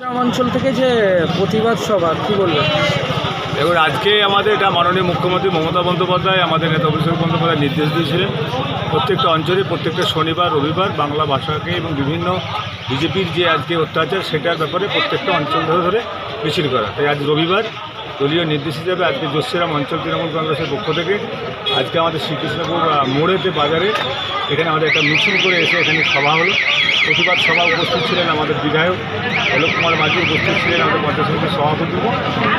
অঞ্চল থেকে যে প্রতিবাদ সভা, কি বলবেন? দেখুন, আজকে আমাদের এটা মাননীয় মুখ্যমন্ত্রী মমতা বন্দ্যোপাধ্যায় আমাদের নেতা অভিষেক বন্দ্যোপাধ্যায় নির্দেশ দিয়েছিলেন, প্রত্যেকটা অঞ্চলে, প্রত্যেকটা শনিবার, রবিবার বাংলা ভাষাকে এবং বিভিন্ন বিজেপির যে আজকে অত্যাচার, সেটার ব্যাপারে প্রত্যেকটা অঞ্চল ধরে ধরে মিছিল করা। তাই আজ রবিবার দলীয় নির্দেশ হিসাবে আজকে জোশিরাম অঞ্চল তৃণমূল কংগ্রেসের পক্ষ থেকে আজকে আমাদের শ্রীকৃষ্ণপুর মোড়েতে বাজারে এখানে আমাদের একটা মিছিল করে এসে এখানে সভা হলো। প্রতিবাদ সভা উপস্থিত ছিলেন আমাদের বিধায়ক অলোক কুমার মাঝি, উপস্থিত ছিলেন আমাদের পঞ্চায়েত সমিতির সভাপতি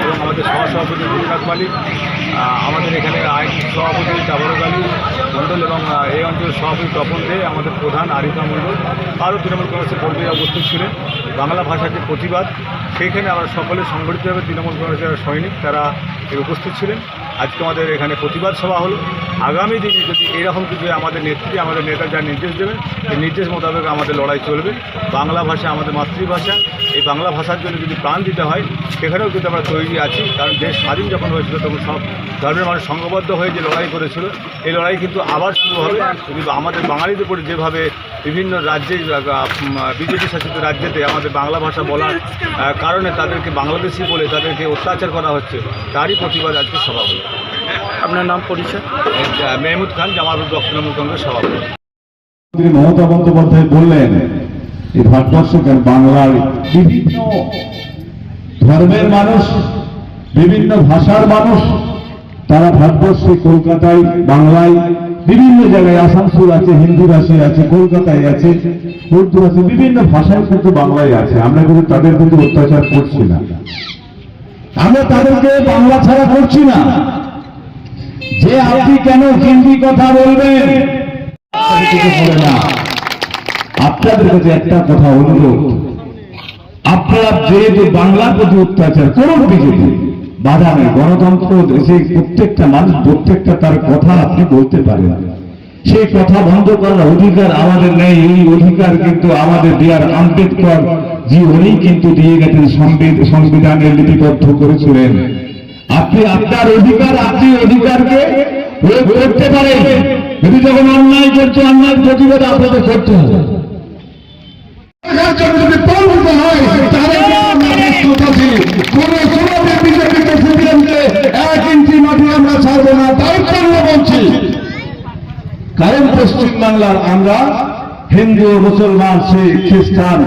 এবং আমাদের সহসভাপতি ভূমিনাথ মালিক আমাদের এখানে আইন সভাপতি তাবরক আলী মণ্ডল এবং এই অঞ্চলের সভাপতি তপন দে, আমাদের প্রধান আরিফা মণ্ডল, আরও তৃণমূল কংগ্রেসের কর্মীরা উপস্থিত ছিলেন। বাংলা ভাষাকে প্রতিবাদ, সেইখানে আমরা সকলে সংগঠিতভাবে তৃণমূল কংগ্রেসের সৈনিক তারা উপস্থিত ছিলেন। আজকে আমাদের এখানে প্রতিবাদ সভা হলো। আগামী দিনে যদি এরকম কিছু আমাদের নেত্রী, আমাদের নেতা যা নির্দেশ দেবেন এই নির্দেশ মোতাবেক আমাদের লড়াই চলবে। বাংলা ভাষা আমাদের মাতৃভাষা। এই বাংলা ভাষার জন্য যদি প্রাণ দিতে হয়, সেখানেও কিন্তু আমরা তৈরি আছি। কারণ দেশ স্বাধীন যখন হয়েছিল, তখন সব ধর্মের মানুষ সংঘবদ্ধ হয়ে যে লড়াই করেছিল, এই লড়াই কিন্তু আবার শুরু হবে। কিন্তু আমাদের বাঙালিদের উপরে যেভাবে বিভিন্ন রাজ্যে বিজেপি শাসিত রাজ্যেতে আমাদের বাংলা ভাষা বলার কারণে তাদেরকে বাংলাদেশি বলে তাদেরকে অত্যাচার করা হচ্ছে, তারই প্রতিবাদ আজকে সভা হলো। আপনার নাম পরিচয়? মেহমুদ খান জামালপুর ব্লক তৃণমূল কংগ্রেস সভাপতি। মমতা বন্দ্যোপাধ্যায় বললেন এই ভারতবর্ষ কেন বাংলার বিভিন্ন ধর্মের মানুষ বিভিন্ন ভাষার মানুষ তারা ভারতবর্ষে কলকাতায় বাংলায় বিভিন্ন জায়গায় আসানসোল আছে হিন্দি ভাষায় আছে কলকাতায় আছে উর্দু আছে বিভিন্ন ভাষায় কিন্তু বাংলায় আছে। আমরা কিন্তু তাদের কিন্তু অত্যাচার করছি না। আমরা তাদেরকে বাংলা ছাড়া করছি না। যে আপনি কেন হিন্দি কথা বলবেন? আপনাদের কাছে একটা কথা অনুরোধ। আপনারা যেহেতু বাংলার প্রতি অত্যাচার করুন বিজেপি, বাধা নেই। গণতন্ত্র দেশে প্রত্যেকটা মানুষ, প্রত্যেকটা তার কথা আপনি বলতে পারেন। সেই কথা বন্ধ করার অধিকার আমাদের নেই, এই অধিকার কিন্তু আমাদের বিআর আম্বেদকর। জি, উনি কিন্তু দিয়ে গেছেন সংবিধ- সংবিধানে লিপিবদ্ধ করেছিলেন। আপনি আপনার অধিকার, আপনি অধিকারকে প্রয়োগ করতে পারেন। যদি যখন অন্যায় করছে, অন্যায় প্রতিবাদ আপনাদের করতে হবে। কারণ পশ্চিম বাংলার আমরা হিন্দু, মুসলমান, শিখ, খ্রিস্টান,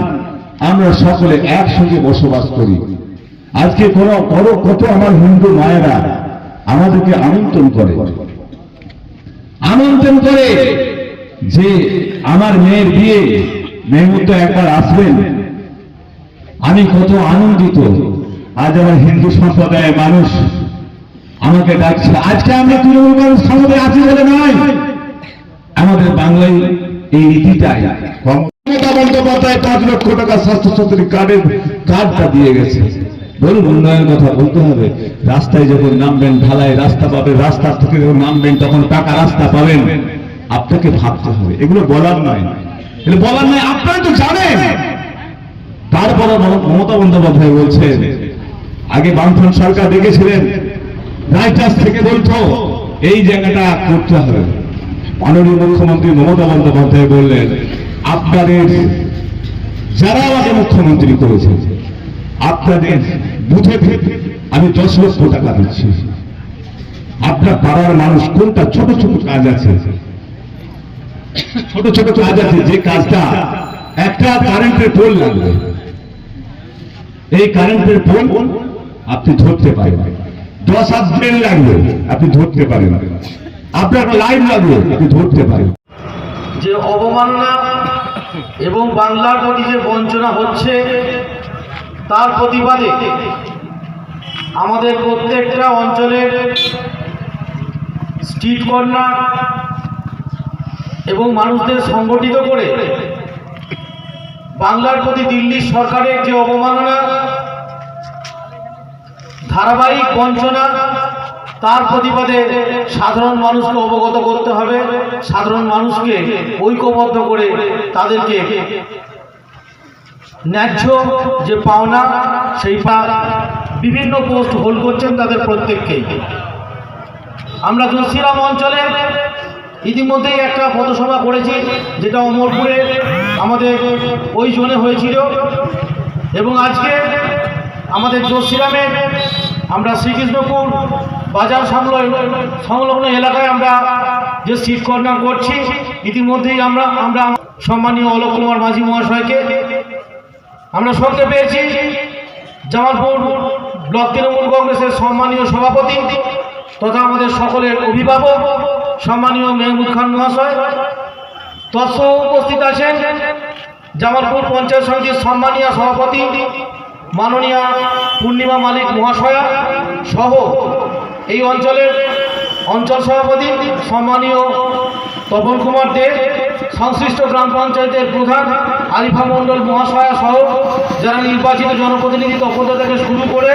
আমরা সকলে একসঙ্গে বসবাস করি। আজকে কোন বড় কত আমার হিন্দু মায়েরা আমাদেরকে আমন্ত্রণ করে। আমন্ত্রণ করে যে আমার মেয়ের বিয়ে মেহমুদ একবার আসবেন। আমি কত আনন্দিত। আজ আমার হিন্দু সম্প্রদায়ের মানুষ আমাকে ডাকছে, আজকে আমরা তৃণমূল কংগ্রেস ক্ষমতায় আছি বলে নয়। আমাদের বাংলায় এই রীতিটাই মমতা বন্দ্যোপাধ্যায় পাঁচ লক্ষ টাকা স্বাস্থ্য সাথী কার্ডের কার্ডটা দিয়ে গেছে। বলুন উন্নয়নের কথা বলতে হবে, রাস্তায় যখন নামবেন ঢালাই রাস্তা পাবেন, রাস্তার থেকে যখন নামবেন, তখন টাকা রাস্তা পাবেন। আপনাকে ভাবতে হবে, এগুলো বলার নয়। এগুলো বলার নয়, আপনারা তো জানেন। তারপরে মমতা বন্দ্যোপাধ্যায় বলছেন, আগে বামফ্রন্ট সরকার দেখেছিলেন, রাইটার্স থেকে বলতো, এই জায়গাটা করতে হবে। মাননীয় মুখ্যমন্ত্রী মমতা বন্দ্যোপাধ্যায় বললেন, আপনাদের, যারা আমাকে মুখ্যমন্ত্রী করেছে, আপনাদের বুথে আমি দশ লক্ষ টাকা দিচ্ছি। আপনার পাড়ার মানুষ কোনটা ছোট ছোট কাজ আছে? ছোট ছোট কাজ আছে, যে কাজটা একটা কারেন্টের পোল লাগবে। এই কারেন্টের পোল আপনি ধরতে পারেন। দশ হাত ড্রেন লাগবে, আপনি ধরতে পারেন। আপনার লাইন লাগবে, আপনি ধরতে পারেন। যে অবমাননা এবং বাংলার প্রতি যে বঞ্চনা হচ্ছে তার প্রতিবাদে আমাদের প্রত্যেকটা অঞ্চলের স্ট্রিট কর্নার এবং মানুষদের সংগঠিত করে বাংলার প্রতি দিল্লির সরকারের যে অবমাননা, ধারাবাহিক বঞ্চনা, তার প্রতিবাদে সাধারণ মানুষকে অবগত করতে হবে। সাধারণ মানুষকে ঐক্যবদ্ধ করে তাদেরকে ন্যায্য যে পাওনা সেই বিভিন্ন পোস্ট হোল্ড করছেন তাদের প্রত্যেককেই। আমরা জোশিরাম অঞ্চলে ইতিমধ্যেই একটা পথসভা করেছি, যেটা অমরপুরে আমাদের ওই জোনে হয়েছিল। এবং আজকে আমাদের জোশিরামে আমরা শ্রীকৃষ্ণপুর বাজার সংলগ্ন সংলগ্ন এলাকায় আমরা যে সিট কর্নার করছি, ইতিমধ্যেই আমরা আমরা সম্মানীয় অলোক কুমার মাঝি মহাশয়কে আমরা শুনতে পেয়েছি জামালপুর ব্লক তৃণমূল কংগ্রেসের সম্মানীয় সভাপতি তথা আমাদের সকলের অভিভাবক সম্মানীয় মেহমুদ খান মহাশয়। তৎসহ উপস্থিত আছেন জামালপুর পঞ্চায়েত সমিতির সম্মানীয় সভাপতি মাননীয়া পূর্ণিমা মালিক মহাশয়া সহ এই অঞ্চলের অঞ্চল সভাপতি সম্মানীয় তপন কুমার দে সংশ্লিষ্ট গ্রাম পঞ্চায়েতের প্রধান আলিফা মণ্ডল মহাশয়া সহ যারা নির্বাচিত জনপ্রতিনিধি তপন থেকে শুরু করে